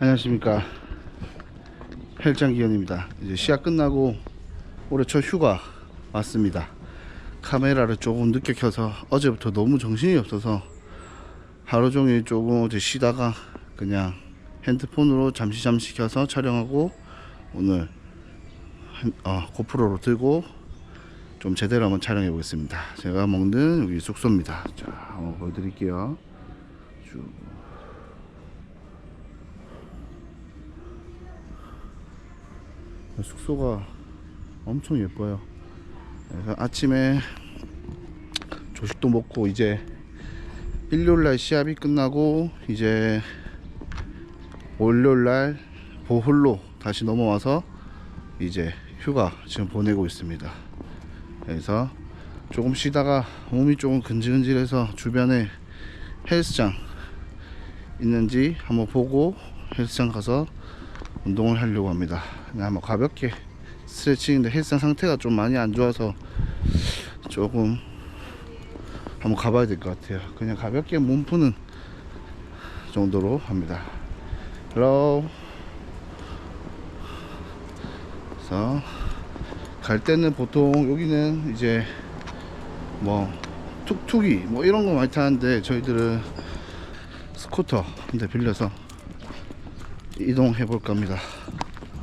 안녕하십니까. 헬장 기현입니다. 이제 시합 끝나고 올해 첫 휴가 왔습니다. 카메라를 조금 늦게 켜서 어제부터 너무 정신이 없어서 하루 종일 조금 어제 쉬다가 그냥 핸드폰으로 잠시 잠시 켜서 촬영하고 오늘 핸- 어, 고프로로 들고 좀 제대로 한번 촬영해 보겠습니다. 제가 먹는 여기 숙소입니다. 자 한번 보여드릴게요. 쭉 숙소가 엄청 예뻐요. 아침에 조식도 먹고 이제 일요일 날 시합이 끝나고 이제 월요일 날 보홀로 다시 넘어와서 이제 휴가 지금 보내고 있습니다. 그래서 조금 쉬다가 몸이 조금 근질근질해서 주변에 헬스장 있는지 한번 보고 헬스장 가서 운동을 하려고 합니다. 그냥 뭐 가볍게 스트레칭인데 헬스장 상태가 좀 많이 안 좋아서 조금 한번 가봐야 될 것 같아요. 그냥 가볍게 몸 푸는 정도로 합니다. 헬로 그래서 갈 때는 보통 여기는 이제 뭐 툭툭이 뭐 이런 거 많이 타는데 저희들은 스쿠터 한대 빌려서 이동해 볼까 합니다.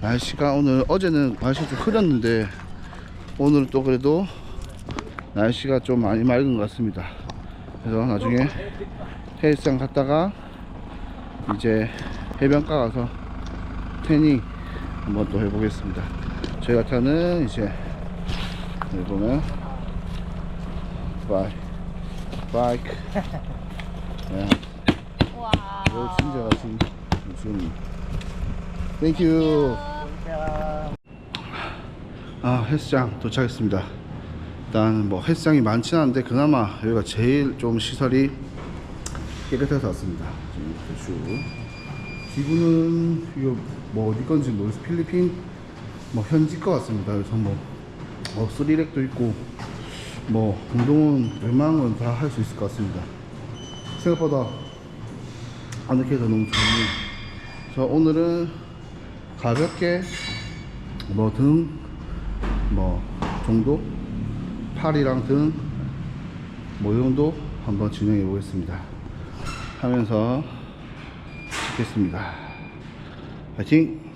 날씨가 오늘 어제는 날씨가 좀 흐렸는데 오늘은 또 그래도 날씨가 좀 많이 맑은 것 같습니다. 그래서 나중에 헬스장 갔다가 이제 해변가 가서 태닝 한번 또 해보겠습니다. 저희가 타는 이제 여기 보면 바이 바이크 네. 이거 진짜 같은 무슨. 땡큐 아 헬스장 도착했습니다. 일단 뭐 헬스장이 많지는 않은데 그나마 여기가 제일 좀 시설이 깨끗해서 왔습니다. 지금 이렇게 쭉 기구는 이거 뭐 어디 건지 모르겠어요. 필리핀? 뭐 현지 거 같습니다. 그래서 뭐, 뭐 스리렉도 있고 뭐 운동은 웬만한 건 다 할 수 있을 것 같습니다. 생각보다 아늑해서 너무 좋네요 그래서 오늘은 가볍게 뭐 등뭐 정도 팔이랑 등뭐 정도 한번 진행해 보겠습니다. 하면서 찍겠습니다. 파이팅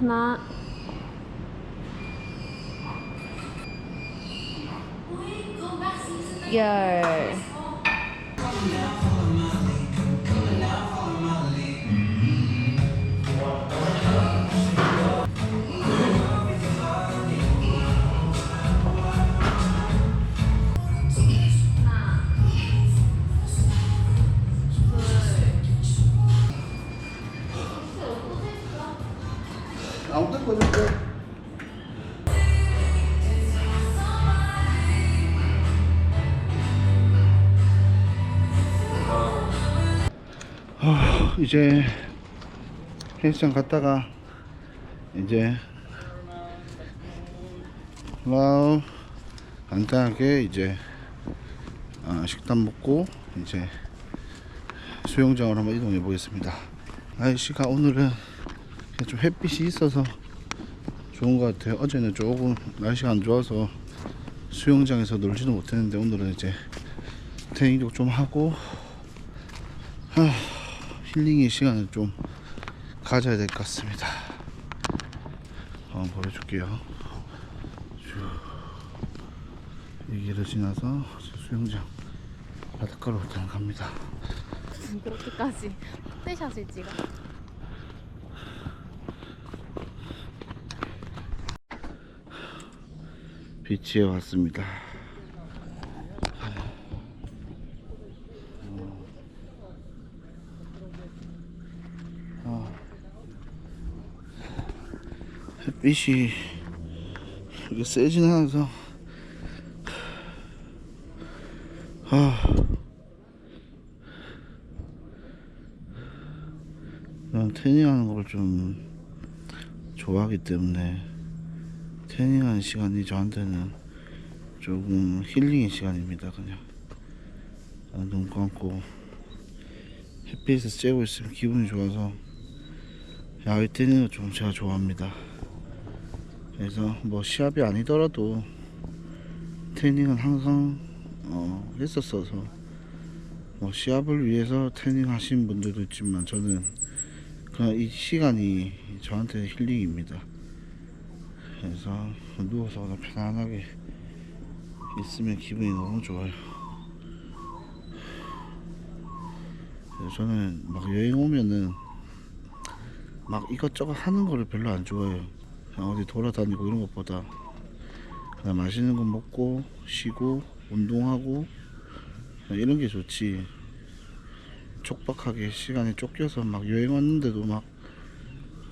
하나 이제 헬스장 갔다가 이제 와우 간단하게 이제 아, 식단 먹고 이제 수영장으로 한번 이동해 보겠습니다. 날씨가 오늘은 좀 햇빛이 있어서 좋은 것 같아요. 어제는 조금 날씨가 안 좋아서 수영장에서 놀지도 못했는데 오늘은 이제 태닝도 좀 하고 하, 힐링의 시간을 좀 가져야 될 것 같습니다. 한번 보여줄게요. 쭉. 이 길을 지나서 수영장 바닷가로 일단 갑니다. 그렇게까지 헛대샷을 찍어. 비치에 왔습니다. 어. 햇 빛이 이게 세진 않아서 아. 난 태닝하는 걸 좀 좋아하기 때문에 태닝하는 시간이 저한테는 조금 힐링의 시간입니다. 그냥 아, 눈 감고 햇빛에서 쬐고 있으면 기분이 좋아서 야외 태닝을 좀 제가 좋아합니다. 그래서 뭐 시합이 아니더라도 태닝은 항상 어, 했었어서 뭐 시합을 위해서 태닝 하신 분들도 있지만 저는 그냥 이 시간이 저한테 힐링입니다. 그래서 누워서 편안하게 있으면 기분이 너무 좋아요. 저는 막 여행 오면은 막 이것저것 하는 거를 별로 안 좋아해요. 그냥 어디 돌아다니고 이런 것보다 그냥 맛있는 거 먹고 쉬고 운동하고 이런 게 좋지. 촉박하게 시간에 쫓겨서 막 여행 왔는데도 막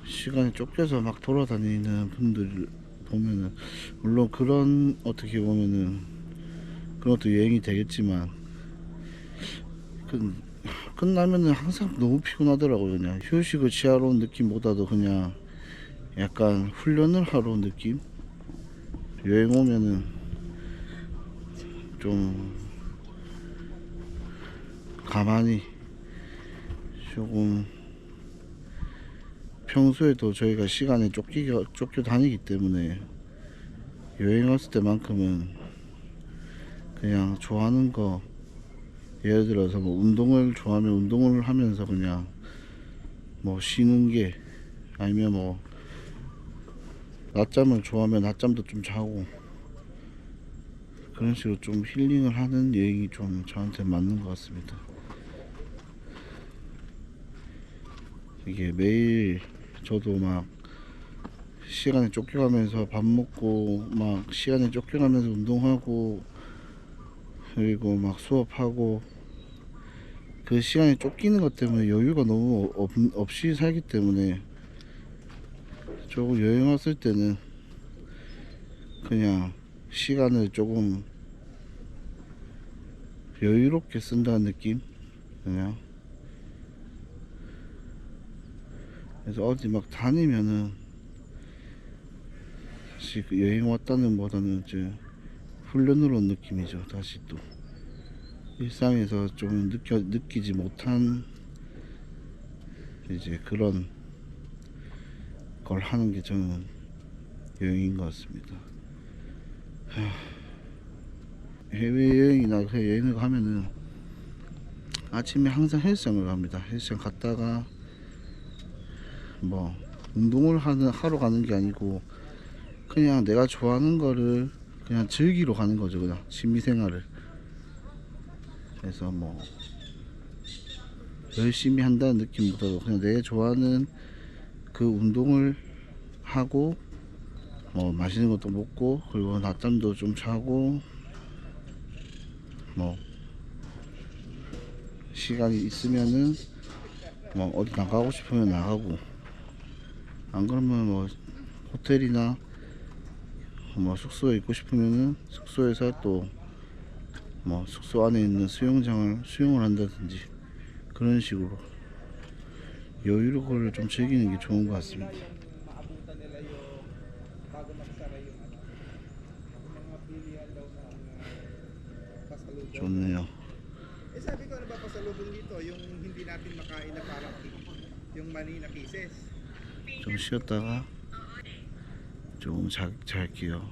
시간에 쫓겨서 막 돌아다니는 분들 보면은 물론 그런 어떻게 보면은 그런 것도 여행이 되겠지만 그 끝나면은 항상 너무 피곤하더라고요 그냥 휴식을 취하러 온 느낌보다도 그냥 약간 훈련을 하러 온 느낌? 여행 오면은 좀 가만히 조금 평소에도 저희가 시간에 쫓기가 쫓겨 다니기 때문에 여행 왔을 때만큼은 그냥 좋아하는 거 예를 들어서 뭐 운동을 좋아하면 운동을 하면서 그냥 뭐 쉬는 게 아니면 뭐 낮잠을 좋아하면 낮잠도 좀 자고 그런 식으로 좀 힐링을 하는 여행이 좀 저한테 맞는 것 같습니다. 이게 매일 저도 막 시간에 쫓겨가면서 밥 먹고 막 시간에 쫓겨가면서 운동하고 그리고 막 수업하고 그 시간에 쫓기는 것 때문에 여유가 너무 없, 없이 살기 때문에 조금 여행 왔을 때는 그냥 시간을 조금 여유롭게 쓴다는 느낌? 그냥. 그래서 어디 막 다니면은 다시 그 여행 왔다는 보다는 이제 훈련으로 온 느낌이죠 다시 또. 일상에서 좀 느껴 느끼지 못한 이제 그런 걸 하는 게 저는 여행인 것 같습니다. 해외 여행이나 그 여행을 가면은 아침에 항상 헬스장을 갑니다. 헬스장 갔다가 뭐 운동을 하는 하러 가는 게 아니고 그냥 내가 좋아하는 거를 그냥 즐기러 가는 거죠 그냥 취미 생활을 그래서 뭐 열심히 한다는 느낌보다도 그냥 내가 좋아하는 그 운동을 하고 뭐 맛있는 것도 먹고 그리고 낮잠도 좀 자고 뭐 시간이 있으면은 뭐 어디 나가고 싶으면 나가고. 안 그러면 뭐 호텔이나 뭐 숙소에 있고 싶으면은 숙소에서 또 뭐 숙소 안에 있는 수영장을 수영을 한다든지 그런 식으로 여유를 좀 즐기는 게 좋은 것 같습니다. 좋네요. Eh sabi ko ano ba pasalubong dito, yung hindi natin makain na parang yung mani na kisses. 좀 쉬었다가 좀 자, 잘게요.